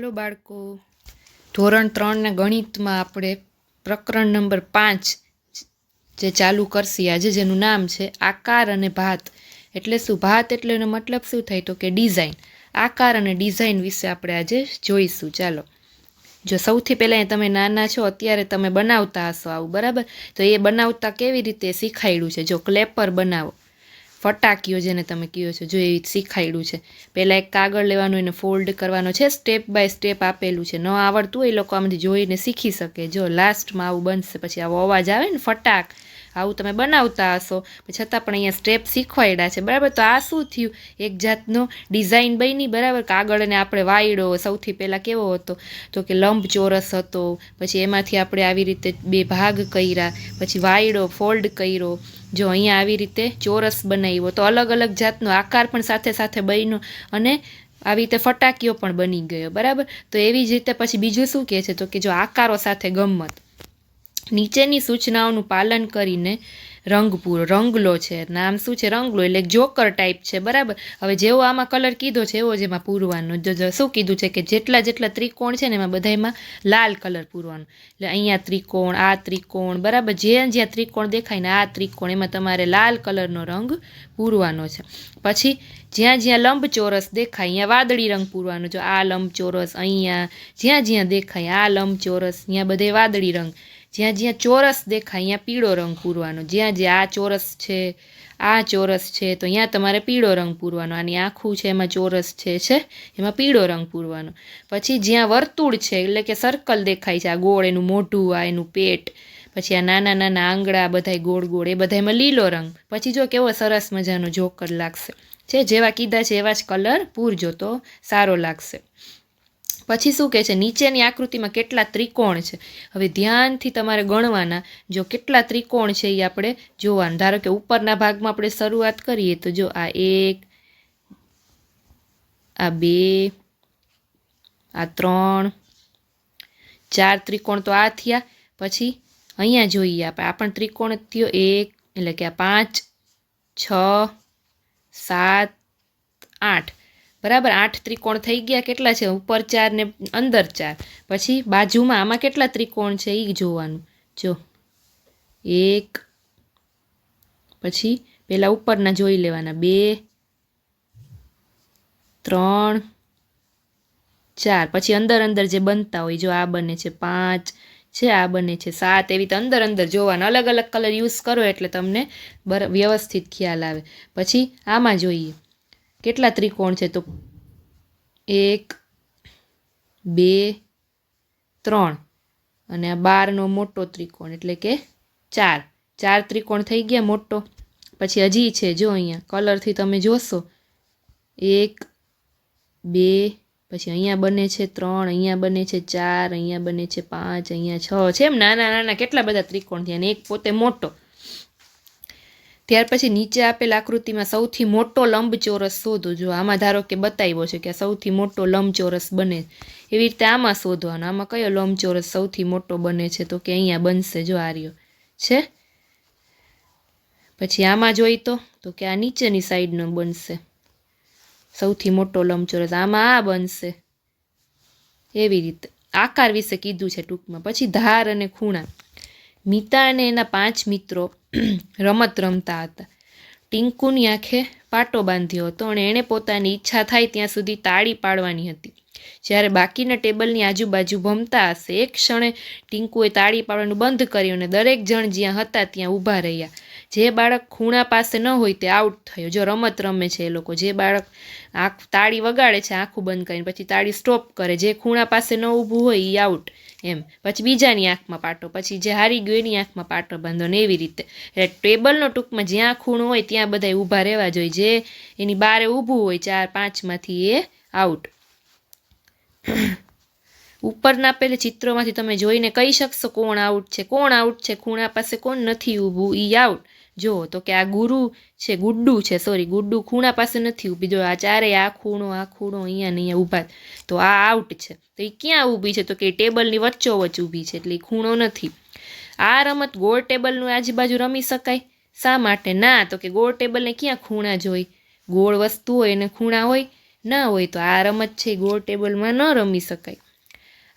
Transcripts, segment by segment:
Hello બાળકો. ધોરણ ત્રણના ગણિતમાં આપણે પ્રકરણ નંબર પાંચ જે ચાલુ કરશી આજે, જેનું નામ છે આકાર અને ભાત. એટલે શું ભાત એટલે એનો મતલબ શું થાય? તો કે ડિઝાઇન. આકાર અને ડિઝાઇન વિશે આપણે આજે જોઈશું. ચાલો. જો સૌથી પહેલાં તમે નાના છો, અત્યારે તમે બનાવતા હશો આવું, બરાબર? તો એ બનાવતા કેવી રીતે શીખાડ્યું છે? જો ક્લેપર બનાવો. ફટાકીઓ જેને તમે કહો છો, જો એ શીખાડ્યું છે. પહેલાં એક કાગળ લેવાનું, એને ફોલ્ડ કરવાનો છે સ્ટેપ બાય સ્ટેપ આપેલું છે. ન આવડતું એ લોકો આમાંથી જોઈને શીખી શકે. જો લાસ્ટમાં આવું બનશે, પછી આવો અવાજ આવે ને ફટાક, આવું તમે બનાવતા હશો. છતાં પણ અહીંયા સ્ટેપ શીખવાડ્યા છે. બરાબર? તો આ શું થયું? એક જાતનો ડિઝાઇન બની, બરાબર? કાગળને આપણે વાયડો, સૌથી પહેલાં કેવો હતો? તો કે લંબ ચોરસ હતો. પછી એમાંથી આપણે આવી રીતે બે ભાગ કર્યા. પછી વાયડો ફોલ્ડ કર્યો. જો અહીંયા આવી રીતે ચોરસ બનાવ્યો તો અલગ અલગ જાતનો આકાર પણ સાથે સાથે બન્યો અને આવી રીતે ફટાકીઓ પણ બની ગયો, બરાબર? તો એવી જ રીતે પછી બીજું શું કહે છે? તો કે જો આકારો સાથે ગમત નીચેની સૂચનાઓનું પાલન કરીને રંગ પૂરો રંગલો છે. નામ શું છે? રંગલો એટલે જોકર ટાઈપ છે, બરાબર? હવે જેવો આમાં કલર કીધો છે, એવો જ એમાં પૂરવાનો. જો જો, શું કીધું છે કે જેટલા જેટલા ત્રિકોણ છે ને એમાં બધામાં લાલ કલર પૂરવાનો. એટલે અહીંયા ત્રિકોણ, આ ત્રિકોણ, બરાબર? જ્યાં જ્યાં ત્રિકોણ દેખાય ને આ ત્રિકોણ, એમાં તમારે લાલ કલરનો રંગ પૂરવાનો છે. પછી જ્યાં જ્યાં લંબચોરસ દેખાય, અહીંયા વાદળી રંગ પૂરવાનો. જો આ લંબચોરસ અહીંયા, જ્યાં જ્યાં દેખાય, આ લંબચોરસ અહીંયા બધે વાદળી રંગ. જ્યાં જ્યાં ચોરસ દેખાય, અહીંયા પીળો રંગ પૂરવાનો. જ્યાં જ્યાં આ ચોરસ છે, આ ચોરસ છે, તો અહીંયા તમારે પીળો રંગ પૂરવાનો. આની આખું છે એમાં ચોરસ છે છે, એમાં પીળો રંગ પૂરવાનો. પછી જ્યાં વર્તુળ છે, એટલે કે સર્કલ દેખાય છે, આ ગોળ, એનું મોઢું, આ એનું પેટ, પછી આ નાના નાના આંગળા બધાય ગોળ ગોળ, એ બધામાં લીલો રંગ. પછી જો કેવો સરસ મજાનો જોકર લાગશે. છે, જેવા કીધા છે, એવા જ કલર પૂરજો તો સારો લાગશે. પછી શું કહે છે? નીચેની આકૃતિમાં કેટલા ત્રિકોણ છે? હવે ધ્યાનથી તમારે ગણવાના. જો કેટલા ત્રિકોણ છે એ આપણે જોવાનું. ધારો કે ઉપરના ભાગમાં આપણે શરૂઆત કરીએ તો જો આ એક, આ બે, આ ત્રણ, ચાર ત્રિકોણ તો આ થયા. પછી અહીંયા જોઈએ આપણે. આ પણ ત્રિકોણ થયો. એક, એટલે કે આ પાંચ, છ, સાત, આઠ. બરાબર? આઠ ત્રિકોણ થઈ ગયા કેટલા છે? ઉપર ચાર ને અંદર ચાર. પછી બાજુમાં આમાં કેટલા ત્રિકોણ છે? એ જોવાનું. જો. એક, પછી પેલા ઉપરના જોઈ લેવાના. બે, ત્રણ, ચાર. પછી અંદર અંદર જે બનતા હોય, જો આ બને છે પાંચ, છે આ બને છે સાત. એવી રીતે અંદર અંદર જોવાના. અલગ અલગ કલર યુઝ કરો એટલે તમને બર, વ્યવસ્થિત ખ્યાલ આવે. પછી આમાં જોઈએ. કેટલા ત્રિકોણ છે તો? એક, બે, ત્રણ. અને આ બારનો મોટો ત્રિકોણ એટલે કે ચાર. ચાર ત્રિકોણ થઈ ગયા મોટો. પછી હજી છે, જો અહીંયા કલરથી તમે જોશો. એક, બે, પછી અહીંયા બને છે ત્રણ, અહીંયા બને છે ચાર, અહીંયા બને છે પાંચ, અહીંયા છ. છે એમ? નાના નાના કેટલા બધા ત્રિકોણ થયા અને એક પોતે મોટો. ત્યાર પછી નીચે આપેલ આકૃતિમાં સૌથી મોટો લંબચોરસ શોધો. જો આમાં ધારો કે બતાવ્યો છે કે સૌથી મોટો લંબચોરસ બને એવી રીતે આમાં શોધવાનો. આમાં કયો લંબચોરસ સૌથી મોટો બને છે તો કે અહીંયા બનશે જો આ છે. પછી આમાં જોઈ તો તો કે આ નીચેની સાઈડનો બનશે. સૌથી મોટો લંબચોરસ આમાં આ બનશે. એવી રીતે. આકાર વિશે કીધું છે ટૂંકમાં. પછી ધાર અને ખૂણા. મીતા અને એના પાંચ મિત્રો રમત રમતા હતા. ટિંકુની આંખે પાટો બાંધ્યો હતો અને એણે પોતાની ઈચ્છા થાય ત્યાં સુધી તાળી પાડવાની હતી. જ્યારે બાકીના ટેબલની આજુબાજુ ભમતા હશે, એક ક્ષણે ટિંકુએ તાળી પાડવાનું બંધ કર્યું અને દરેક જણ જ્યાં હતા ત્યાં ઊભા રહ્યા. જે બાળક ખૂણા પાસે ન હોય તે આઉટ થયો. જો રમત રમે છે એ લોકો, જે બાળક આંખ, તાળી વગાડે છે, આંખું બંધ કરીને પછી તાળી સ્ટોપ કરે. જે ખૂણા પાસે ન ઊભું હોય એ આઉટ. એમ. પછી બીજાની આંખમાં પાટો, પછી જે હારી ગયો એની આંખમાં પાટો બાંધો ને એવી રીતે. એટલે ટેબલનો ટૂંકમાં જ્યાં ખૂણો હોય ત્યાં બધા ઊભા રહેવા જોઈએ. જે એની બારે ઊભું હોય ચાર પાંચમાંથી એ આઉટ ઉપરના પેલે ચિત્રોમાંથી તમે જોઈને કહી શકશો કોણ આઉટ છે, કોણ આઉટ છે, ખૂણા પાસે કોણ નથી ઊભું, ઈ આઉટ જો તો કે આ ગુરુ છે, ગુડ્ડુ છે સોરી ગુડ્ડુ ખૂણા પાસે નથી ઊભી. જો આ ચારે આ ખૂણો આ ખૂણો અહીંયા ને અહીંયા ઊભા તો આ આઉટ છે. તો એ ક્યાં ઊભી છે? તો કે ટેબલની વચ્ચોવચ્ચ ઊભી છે, એટલે ખૂણો નથી. આ રમત ગોળ ટેબલનું આજુબાજુ રમી શકાય? શા માટે? ના, તો કે ગોળ ટેબલને ક્યાં ખૂણા જોઈ? ગોળ વસ્તુ હોય એને ખૂણા હોય? ના હોય, તો આ રમત છે ગોળ ટેબલમાં ન રમી શકાય.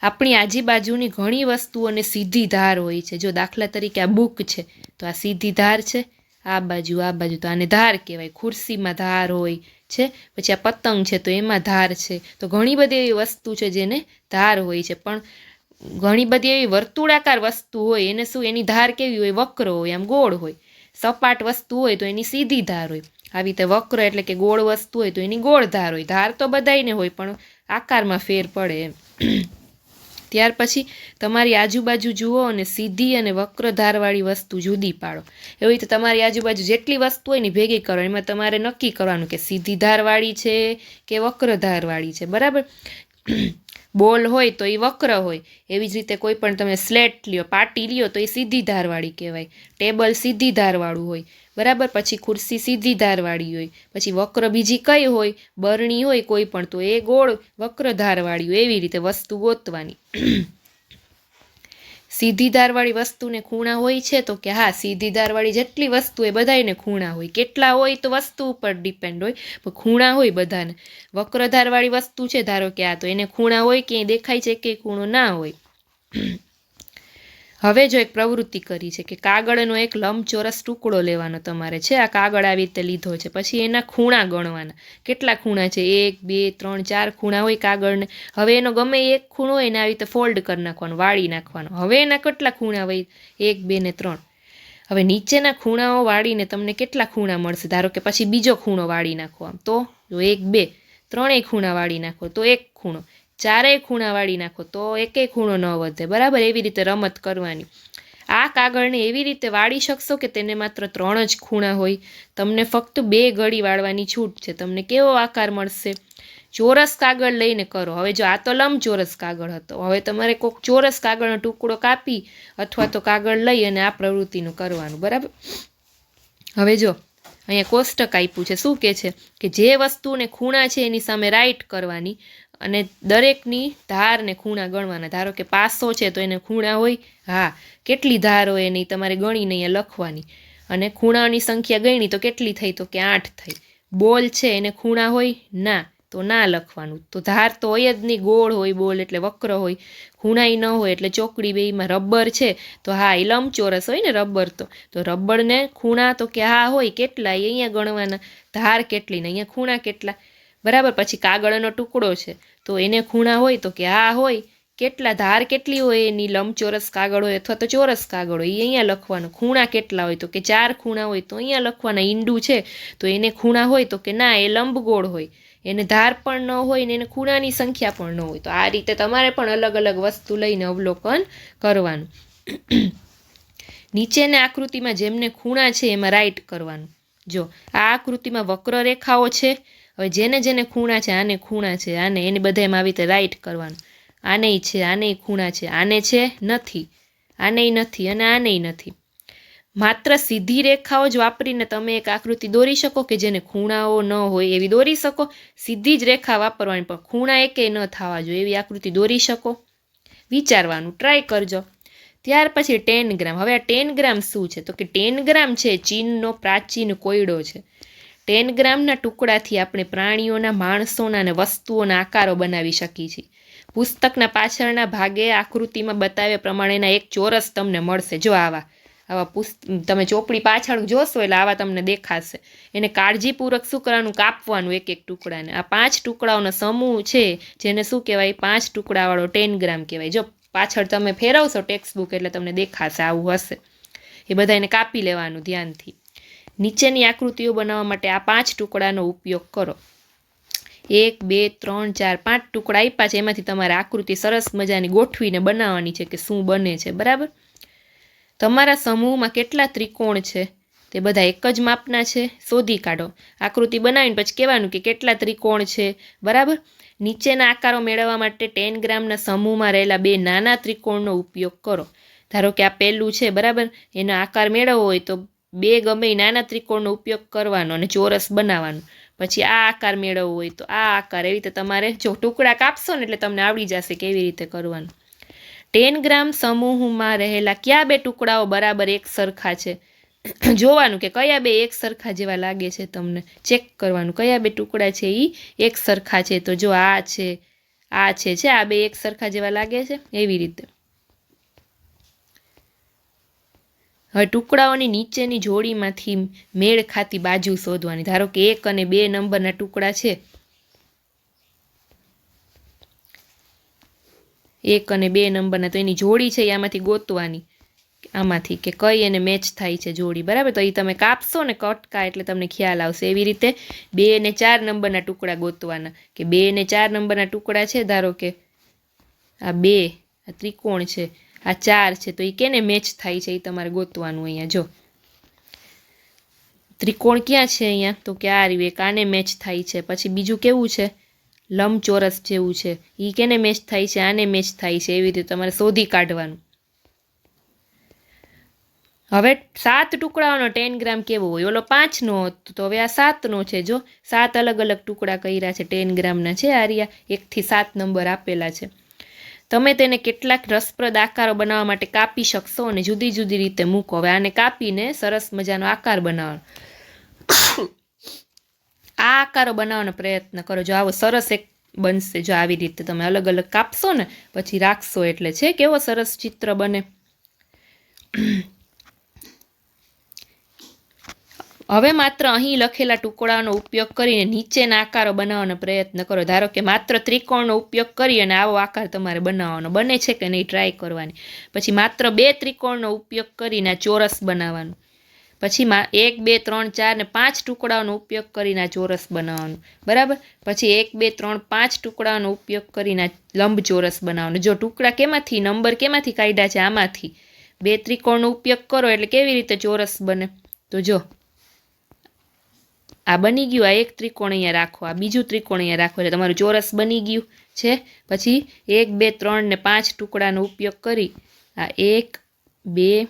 આપણી આજુબાજુની ઘણી વસ્તુઓને સીધી ધાર હોય છે. જો દાખલા તરીકે આ બુક છે તો આ સીધી ધાર છે. આ બાજુ આ બાજુ. તો આને ધાર કહેવાય. ખુરશીમાં ધાર હોય છે. પછી આ પતંગ છે તો એમાં ધાર છે. તો ઘણી બધી એવી વસ્તુ છે જેને ધાર હોય છે. પણ ઘણી બધી એવી વર્તુળાકાર વસ્તુ હોય, એને શું? એની ધાર કેવી હોય? વક્ર હોય. આમ ગોળ હોય. સપાટ વસ્તુ હોય તો એની સીધી ધાર હોય. આવી રીતે વક્ર એટલે કે ગોળ વસ્તુ હોય તો એની ગોળ ધાર હોય. ધાર તો બધાયને હોય, પણ આકારમાં ફેર પડે એમ. ત્યાર પછી તમારી આજુબાજુ જુઓ અને સીધી અને વક્ર ધારવાળી વસ્તુ જુદી પાડો. એવી રીતે તમારી આજુબાજુ જેટલી વસ્તુ હોય ને ભેગી કરો. એમાં તમારે નક્કી કરવાનું કે સીધી ધારવાળી છે કે વક્ર ધારવાળી છે. બરાબર? બોલ હોય તો એ વક્ર હોય. એવી જ રીતે કોઈ પણ તમે સ્લેટ લ્યો, પાટી લ્યો તો એ સીધી ધારવાળી કહેવાય. ટેબલ સીધી ધારવાળું હોય. બરાબર? પછી ખુરશી સીધી ધારવાળી હોય. પછી વક્ર બીજી કઈ હોય? બરણી હોય કોઈ પણ. તો એ ગોળ વક્ર ધારવાળી હોય. એવી રીતે વસ્તુ ગોતવાની. સીધી ધારવાળી વસ્તુને ખૂણા હોય છે, તો કે હા, સીધી ધારવાળી જેટલી વસ્તુ એ બધાયને ખૂણા હોય. કેટલા હોય તો વસ્તુ ઉપર ડિપેન્ડ હોય, પણ ખૂણા હોય બધાને. વક્ર ધારવાળી વસ્તુ છે, ધારો કે આ તો એને ખૂણા હોય કે દેખાય છે કે ખૂણો ના હોય. હવે જો એક પ્રવૃત્તિ કરી છે કે કાગળનો એક લંબચોરસ ટુકડો લેવાનો તમારે છે, આ કાગળ આવી રીતે લીધો છે, પછી એના ખૂણા ગણવાના. કેટલા ખૂણા છે? એક, બે, ત્રણ, ચાર ખૂણા હોય કાગળને. હવે એનો ગમે એક ખૂણો હોય ને આવી રીતે ફોલ્ડ કરી નાખવાનો, વાળી નાખવાનો. હવે એના કેટલા ખૂણા હોય? એક, બે ને ત્રણ. હવે નીચેના ખૂણાઓ વાળીને તમને કેટલા ખૂણા મળશે? ધારો કે પછી બીજો ખૂણો વાળી નાખો આમ તો, જો એક, બે, ત્રણેય ખૂણા વાળી નાખો તો એક ખૂણો. ચારેય ખૂણા વાળી નાખો તો એકેય ખૂણો ન વધે. બરાબર? એવી રીતે રમત કરવાની. આ કાગળને એવી રીતે વાળી શકશો કે તેને માત્ર ત્રણ જ ખૂણા હોય. તમને ફક્ત બે ગળી વાળવાની છૂટ છે. તમને કેવો આકાર મળશે? ચોરસ કાગળ લઈને કરો. હવે જો આ તો લંબચોરસ કાગળ હતો. હવે તમારે કોઈક ચોરસ કાગળનો ટુકડો કાપી અથવા તો કાગળ લઈ અને આ પ્રવૃત્તિનું કરવાનું. બરાબર? હવે જો, અહીંયા કોષ્ટક આપ્યું છે. શું કે છે? કે જે વસ્તુને ખૂણા છે એની સામે રાઈટ કરવાની અને દરેકની ધારને ખૂણા ગણવાના. ધારો કે પાસો છે તો એને ખૂણા હોય, હા, કેટલી ધાર હોય એની તમારે ગણીને અહીંયા લખવાની. અને ખૂણાઓની સંખ્યા ગણી તો કેટલી થઈ? તો કે આઠ થઈ. બોલ છે એને ખૂણા હોય? ના, તો ના લખવાનું. તો ધાર તો હોય જ નહીં, ગોળ હોય, બોલ એટલે વક્ર હોય. ખૂણાઈ ન હોય એટલે ચોકડી બેમાં રબર છે. તો હા એ લંબચોરસ હોય ને રબર તો. તો રબરને ખૂણા તો કે હા હોય, કેટલા? એ અહીંયા ગણવાના. ધાર કેટલી ને અહીંયા ખૂણા કેટલા? બરાબર, પછી કાગળનો ટુકડો છે. તો એને ખૂણા હોય તો કે આ હોય, કેટલા ધાર કેટલી હોય એની લંબચોરસ કાગળ હોય અથવા તો ચોરસ કાગળ હોય એ અહીંયા લખવાનું. ખૂણા કેટલા હોય તો કે ચાર ખૂણા હોય તો અહીંયા લખવાના. ઈંડું છે તો એને ખૂણા હોય તો કે ના, એ લંબગોળ હોય. એને ધાર પણ ન હોય ને એને ખૂણાની સંખ્યા પણ ન હોય. તો આ રીતે તમારે પણ અલગ અલગ વસ્તુ લઈને અવલોકન કરવાનું. નીચેની આકૃતિમાં જેમને ખૂણા છે એમાં રાઈટ કરવાનું. જો, આ આકૃતિમાં વક્ર રેખાઓ છે હવે જેને જેને ખૂણા છે, આને ખૂણા છે, આને એને બધામાં આવી રીતે રાઈટ કરવાનું. આનેય છે, આનેય ખૂણા છે, આને છે નથી, આનેય નથી અને આનેય નથી. માત્ર સીધી રેખાઓ જ વાપરીને તમે એક આકૃતિ દોરી શકો કે જેને ખૂણાઓ ન હોય એવી દોરી શકો? સીધી જ રેખા વાપરવાની, પણ ખૂણા એકેય ન થવા જોઈએ એવી આકૃતિ દોરી શકો? વિચારવાનું ટ્રાય કરજો. ત્યાર પછી ટેન ગ્રામ. હવે આ ટેન ગ્રામ શું છે? તો કે ટેન ગ્રામ છે ચીનનો પ્રાચીન કોયડો છે. ટેન ગ્રામના ટુકડાથી આપણે પ્રાણીઓના, માણસોના અને વસ્તુઓના આકારો બનાવી શકીએ છીએ. પુસ્તકના પાછળના ભાગે આકૃતિમાં બતાવ્યા પ્રમાણેના એક ચોરસ તમને મળશે. જો આવા આવા પુસ્ત, તમે ચોપડી પાછળ જોશો એટલે આવા તમને દેખાશે. એને કાળજીપૂર્વક શું કરવાનું? કાપવાનું એક એક ટુકડાને. આ પાંચ ટુકડાઓનો સમૂહ છે, જેને શું કહેવાય? પાંચ ટુકડાવાળો ટેન ગ્રામ કહેવાય. જો પાછળ તમે ફેરવશો ટેક્સ્ટ બુક એટલે તમને દેખાશે, આવું હશે. એ બધા એને કાપી લેવાનું ધ્યાનથી. નીચેની આકૃતિઓ બનાવવા માટે આ પાંચ ટુકડાનો ઉપયોગ કરો. એક, બે, ત્રણ, ચાર, પાંચ ટુકડા આપ્યા છે. એમાંથી તમારે આકૃતિ સરસ મજાની ગોઠવીને બનાવવાની છે કે શું બને છે, બરાબર? તમારા સમૂહમાં કેટલા ત્રિકોણ છે? તે બધા એક જ માપના છે. શોધી કાઢો. આકૃતિ બનાવીને પછી કહેવાનું કે કેટલા ત્રિકોણ છે, બરાબર? નીચેના આકારો મેળવવા માટે ટેન ગ્રામના સમૂહમાં રહેલા બે નાના ત્રિકોણનો ઉપયોગ કરો. ધારો કે આ પહેલું છે, બરાબર? એનો આકાર મેળવવો હોય તો બે ગમે નાના ત્રિકોણનો ઉપયોગ કરવાનો અને ચોરસ બનાવવાનો. પછી આ આકાર મેળવવો હોય તો આ આકાર એવી રીતે તમારે જો ટુકડા કાપશો ને એટલે તમને આવડી જશે કેવી રીતે કરવાનું. ટેન ગ્રામ સમૂહમાં રહેલા કયા બે ટુકડાઓ બરાબર એક સરખા છે? જોવાનું કે કયા બે એક સરખા જેવા લાગે છે તમને? ચેક કરવાનું કયા બે ટુકડા છે એ એક સરખા છે. તો જો આ છે આ છે છે આ બે એક સરખા જેવા લાગે છે? એવી રીતે. હવે ટુકડાઓની નીચેની જોડીમાંથી મેળ ખાતી બાજુ શોધવાની. ધારો કે એક અને બે નંબરના ટુકડા છે. એક અને બે નંબરના, તો એની જોડી છે એ આમાંથી ગોતવાની. આમાંથી કે કઈ એને મેચ થાય છે જોડી. બરાબર? તો એ તમે કાપશો ને કટકા એટલે તમને ખ્યાલ આવશે. એવી રીતે બે અને ચાર નંબરના ટુકડા ગોતવાના. કે બે અને ચાર નંબરના ટુકડા છે, ધારો કે આ બે, આ ત્રિકોણ છે. આ ચાર છે, તો એ કેને મેચ થાય છે એ તમારે ગોતવાનું અહીંયા, જો. ત્રિકોણ ક્યાં છે અહીંયા? તો કે આ રહ્યું, એક મેચ થાય છે. પછી બીજું કેવું છે? લંબચોરસ જેવું છે. એ કેને મેચ થાય છે? આને મેચ થાય છે. એવી રીતે તમારે શોધી કાઢવાનું. હવે સાત ટુકડાઓનો ટેન ગ્રામ કેવો હોય? ઓલો પાંચનો હતો, તો હવે આ સાતનો છે, જો. સાત અલગ અલગ ટુકડા કર્યા છે, ટેન ગ્રામના છે, આ રહ્યા. એકથી સાત નંબર આપેલા છે. તમે તેને કેટલાક રસપ્રદ આકારો બનાવવા માટે કાપી શકશો અને જુદી જુદી રીતે મૂકો. હવે આને કાપીને સરસ મજાનો આકાર બનાવવાનો આ આકારો બનાવવાનો પ્રયત્ન કરો. જો આવો સરસ એક બનશે, જો આવી રીતે તમે અલગ અલગ કાપશો ને, પછી રાખશો એટલે છે કેવો સરસ ચિત્ર બને. હવે માત્ર અહીં લખેલા ટુકડાનો ઉપયોગ કરીને નીચેના આકારો બનાવવાનો પ્રયત્ન કરો. ધારો કે માત્ર ત્રિકોણનો ઉપયોગ કરી અને આવો આકાર તમારે બનાવવાનો બને છે કે નહીં ટ્રાય કરવાની. પછી માત્ર બે ત્રિકોણનો ઉપયોગ કરીને ચોરસ બનાવવાનું. પછી એક, બે, ત્રણ, ચાર ને પાંચ ટુકડાઓનો ઉપયોગ કરીને ચોરસ બનાવવાનું. બરાબર? પછી એક, બે, ત્રણ, પાંચ ટુકડાઓનો ઉપયોગ કરીને લંબ લંબચોરસ બનાવવાનું. જો ટુકડા કેમાંથી, નંબર કેમાંથી કાઢ્યા છે આમાંથી બે ત્રિકોણનો ઉપયોગ કરો એટલે કેવી રીતે ચોરસ બને? તો જો આ બની ગયું, આ એક ત્રિકોણ અહીંયા રાખો, આ બીજું ત્રિકોણ અહીંયા રાખો, એટલે તમારું ચોરસ બની ગયું છે. પછી એક, બે, ત્રણ ને પાંચ ટુકડાનો ઉપયોગ કરી, આ એક, બે,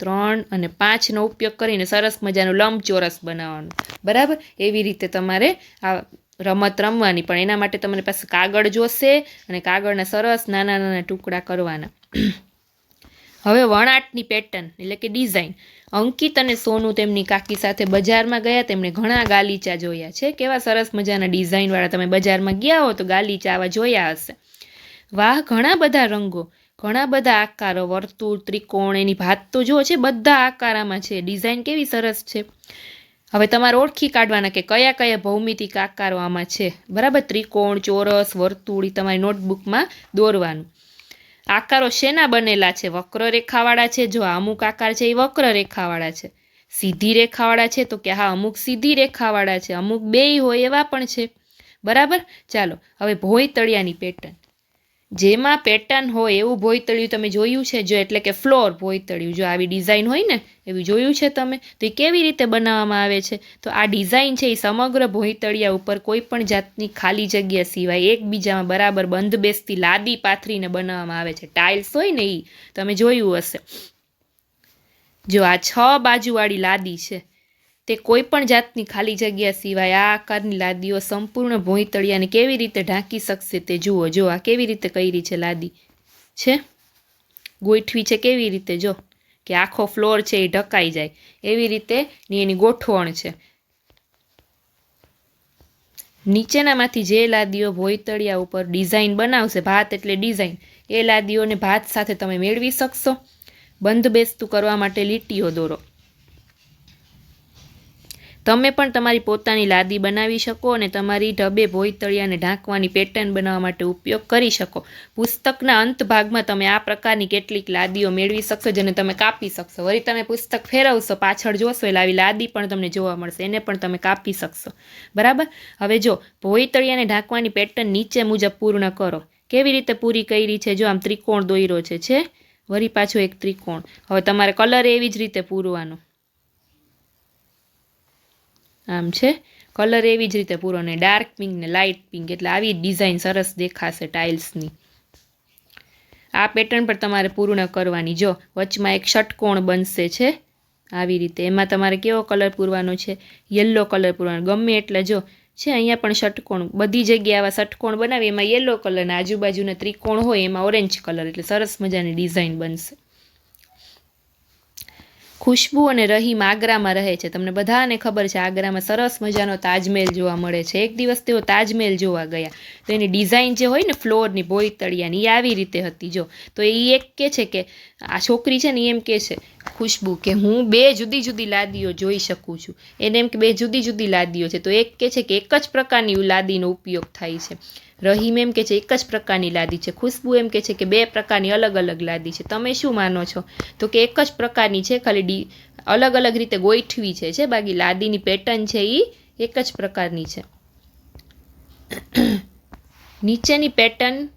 ત્રણ અને પાંચનો ઉપયોગ કરીને સરસ મજાનું લંબચોરસ બનાવવાનું. બરાબર? એવી રીતે તમારે આ રમત રમવાની. પણ એના માટે તમારી પાસે કાગળ જોશે અને કાગળના સરસ નાના નાના ટુકડા કરવાના. હવે વણાટની પેટર્ન એટલે કે ડિઝાઇન અંકિત અને સોનું તેમની કાકી સાથે બજારમાં ગયા, તેમણે ઘણા ગાલીચા જોયા છે. કેવા સરસ મજાના ડિઝાઇનવાળા તમે બજારમાં ગયા હો તો ગાલીચા આવા જોયા હશે. વાહ, ઘણા બધા રંગો, ઘણા બધા આકારો, વર્તુળ, ત્રિકોણ, એની ભાત તો જો છે, બધા આકારામાં છે. ડિઝાઇન કેવી સરસ છે. હવે તમારે ઓળખી કાઢવાના કે કયા કયા ભૌમિતિક આકારો આમાં છે. બરાબર, ત્રિકોણ, ચોરસ, વર્તુળ તમારી નોટબુકમાં દોરવાનું. આકારો શેના બનેલા છે? વક્ર રેખાવાળા છે? જો અમુક આકાર છે, એ વક્ર રેખાવાળા છે. સીધી રેખાવાળા છે, તો કે હા, અમુક સીધી રેખાવાળા છે. અમુક બેય હોય એવા પણ છે. બરાબર? ચાલો, હવે ભોંયતળિયાની પેટર્ન જેમાં પેટર્ન હોય એવું ભોયતળિયું તમે જોયું છે? જો એટલે કે ફ્લોર ભોયતળિયું, જો આવી ડિઝાઇન હોય ને, એવી જોયું છે તમે, તો એ કેવી રીતે બનાવવામાં આવે છે? તો આ ડિઝાઇન છે એ સમગ્ર ભોયતળિયા ઉપર કોઈ પણ જાતની ખાલી જગ્યા સિવાય એકબીજામાં બરાબર બંધ બેસતી લાદી પાથરીને બનાવવામાં આવે છે. ટાઇલ્સ હોય ને એ તમે જોયું હશે. જો આ છ બાજુવાળી લાદી છે તે કોઈ પણ જાતની ખાલી જગ્યા સિવાય આ આકારની લાદીઓ સંપૂર્ણ ભોંયતળિયાને કેવી રીતે ઢાંકી શકશે તે જુઓ, જો આ કેવી રીતે કરી છે લાદી? છે? ગોઠવી છે કેવી રીતે? જો, કે આખો ફ્લોર છે એ ઢકાઈ જાય. એવી રીતે એની ગોઠવણ છે. નીચેનામાંથી જે લાદીઓ ભોયતળિયા ઉપર ડિઝાઇન બનાવશે, ભાત એટલે ડિઝાઇન, એ લાદીઓને ભાત સાથે તમે મેળવી શકશો. બંધ બેસતું કરવા માટે લીટીઓ દોરો. તમે પણ તમારી પોતાની લાદી બનાવી શકો અને તમારી ઢબે ભોયતળિયાને ઢાંકવાની પેટર્ન બનાવવા માટે ઉપયોગ કરી શકો. પુસ્તકના અંત ભાગમાં તમે આ પ્રકારની કેટલીક લાદીઓ મેળવી શકશો જેને તમે કાપી શકશો. વળી તમે પુસ્તક ફેરવશો, પાછળ જોશો એટલે આવી લાદી પણ તમને જોવા મળશે. એને પણ તમે કાપી શકશો. બરાબર? હવે જો ભોયતળિયાને ઢાંકવાની પેટર્ન નીચે મુજબ પૂર્ણ કરો. કેવી રીતે પૂરી કરી છે? જો આમ ત્રિકોણ દોર્યો છે છે, વળી પાછો એક ત્રિકોણ. હવે તમારે કલર એવી જ રીતે પૂરવાનો. આમ છે? કલર એવી જ રીતે પૂરો ને ડાર્ક પિંક ને લાઇટ પિંક એટલે આવી ડિઝાઇન સરસ દેખાશે ટાઇલ્સની આ પેટર્ન પર તમારે પૂર્ણ કરવાની. જો વચમાં એક ષટકોણ બનશે છે, આવી રીતે. એમાં તમારે કેવો કલર પૂરવાનો છે? યલો કલર પૂરવાનો. ગમે એટલે જો છે, અહીંયા પણ ષટકોણ. બધી જગ્યાએ આવા ષટકોણ બનાવી. એમાં યલો કલરના આજુબાજુના ત્રિકોણ હોય, એમાં ઓરેન્જ કલર એટલે સરસ મજાની ડિઝાઇન બનશે. ખુશ્બુ અને રહીમ આગ્રામાં રહે છે. તમને બધાને ખબર છે, આગ્રામાં સરસ મજાનો તાજમહેલ જોવા મળે છે. એક દિવસ તેઓ તાજમહેલ જોવા ગયા. તો એની ડિઝાઇન જે હોય ને, ફ્લોરની ભોયતળિયાની એ આવી રીતે હતી. જો, તો એ એક કે છે કે, આ છોકરી છે ને, એમ કે છે, ખુશ્બુ, કે હું બે જુદી જુદી લાદીઓ જોઈ શકું છું. એને એમ કે, બે જુદી જુદી લાદીઓ છે. તો એક કે છે કે, એક જ પ્રકારની લાદીનો ઉપયોગ થાય છે. રહીમ એમ કે છે, એક જ પ્રકારની લાદી છે, ખુશ્બુ એમ કે છે કે બે પ્રકારની અલગ અલગ લાદી છે. તમે શું માનો છો? તો કે એક જ પ્રકારની છે, ખાલી ડી, અલગ અલગ રીતે ગોઠવી છે છે? બાકી લાદીની પેટર્ન છે એ એક જ પ્રકારની છે. નીચેની પેટર્ન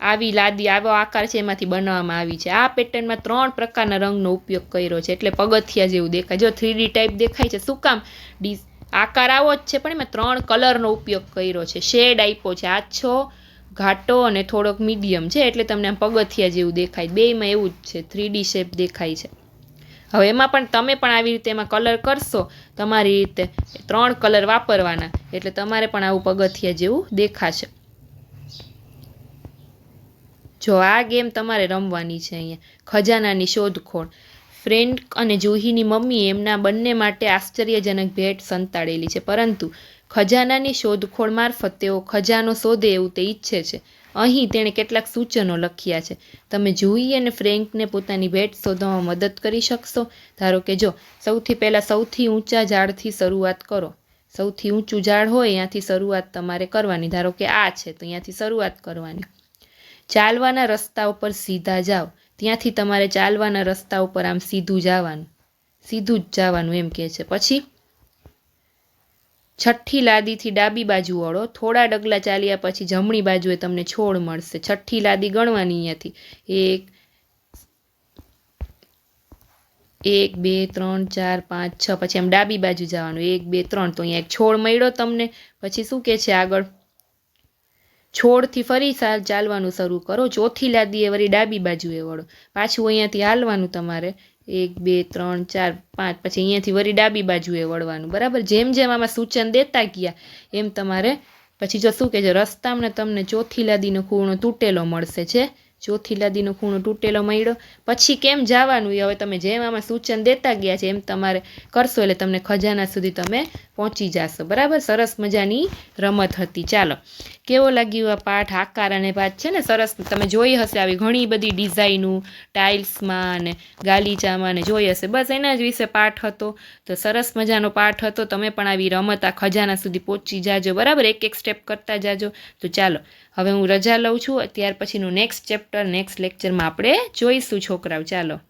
આવી લાદી, આવો આકાર છે એમાંથી બનાવવામાં આવી છે. આ પેટર્નમાં ત્રણ પ્રકારના રંગનો ઉપયોગ કર્યો છે. એટલે પગથિયા જેવું દેખાય. જો થ્રી ટાઈપ દેખાય છે, શું કામ? ડી આકાર આવો જ છે, પણ એમાં ત્રણ કલરનો ઉપયોગ કર્યો છે. શેડ આપ્યો છે આછો ઘાટો અને થોડોક મીડિયમ છે, એટલે તમને આમ પગથિયા જેવું દેખાય. બેમાં એવું જ છે થ્રી શેપ દેખાય છે. હવે એમાં પણ તમે પણ આવી રીતે એમાં કલર કરશો, તમારી રીતે ત્રણ કલર વાપરવાના, એટલે તમારે પણ આવું પગથિયા જેવું દેખાશે. જો આ ગેમ તમારે રમવાની છે અહીંયા. ખજાનાની શોધખોળ. ફ્રેન્ડ અને જુહીની મમ્મીએ એમના બંને માટે આશ્ચર્યજનક ભેટ સંતાડેલી છે. પરંતુ ખજાનાની શોધખોળ મારફત તેઓ ખજાનો શોધે એવું તે ઈચ્છે છે. અહીં તેણે કેટલાક સૂચનો લખ્યા છે. તમે જુહી અને ફ્રેન્કને પોતાની ભેટ શોધવામાં મદદ કરી શકશો? ધારો કે જો સૌથી પહેલાં સૌથી ઊંચા ઝાડથી શરૂઆત કરો. સૌથી ઊંચું ઝાડ હોય ત્યાંથી શરૂઆત તમારે કરવાની. ધારો કે આ છે, તો અહીંયાથી શરૂઆત કરવાની. ચાલવાના રસ્તા ઉપર સીધા જાઓ. ત્યાંથી તમારે ચાલવાના રસ્તા ઉપર આમ સીધું જવાનું. સીધું જ જવાનું એમ કહે છે. પછી છઠ્ઠી લાદીથી ડાબી બાજુ વળો થોડા ડગલા ચાલ્યા પછી જમણી બાજુએ તમને છોડ મળશે. છઠ્ઠી લાદી ગણવાની અહીંયાથી. એક એક, બે, ત્રણ, ચાર, પાંચ, છ. પછી આમ ડાબી બાજુ જવાનું. એક, બે, ત્રણ. તો અહીંયા એક છોડ મળ્યો તમને. પછી શું કહે છે આગળ? છોડથી ફરી ચાલવાનું શરૂ કરો. ચોથી લાદીએ વળી ડાબી બાજુએ વળો. પાછું અહીંયાથી હાલવાનું તમારે. એક, બે, ત્રણ, ચાર, પાંચ, પછી અહીંયાથી વળી ડાબી બાજુએ વળવાનું. બરાબર? જેમ જેમ આમાં સૂચન દેતા ગયા, એમ તમારે, પછી જો શું કે છે, રસ્તામાં તમને ચોથી લાદીનો ખૂણો તૂટેલો મળશે છે. ચોથી લાદીનો ખૂણો તૂટેલો મળ્યો. પછી કેમ જવાનું? એ હવે તમે જેમ આમાં સૂચન દેતા ગયા છે, એમ તમારે કરશો એટલે તમને ખજાના સુધી તમે પહોંચી જશો. બરાબર? સરસ મજાની રમત હતી. ચાલો. કેવો લાગ્યું આ પાઠ? આકાર અને પાઠ છે ને? સરસ. તમે જોઈ હશે આવી ઘણી બધી ડિઝાઇનું, ટાઇલ્સમાં અને ગાલીચામાં ને જોઈ હશે. બસ એના જ વિશે પાઠ હતો. તો સરસ મજાનો પાઠ હતો. તમે પણ આવી રમત આ ખજાના સુધી પહોંચી જાજો. બરાબર? એક એક સ્ટેપ કરતા જાજો. તો ચાલો. હવે હું રજા લઉં છું, ત્યાર પછીનું નેક્સ્ટ ચેપ્ટર નેક્સ્ટ લેક્ચરમાં આપણે જોઈશું છોકરાઓ. ચાલો.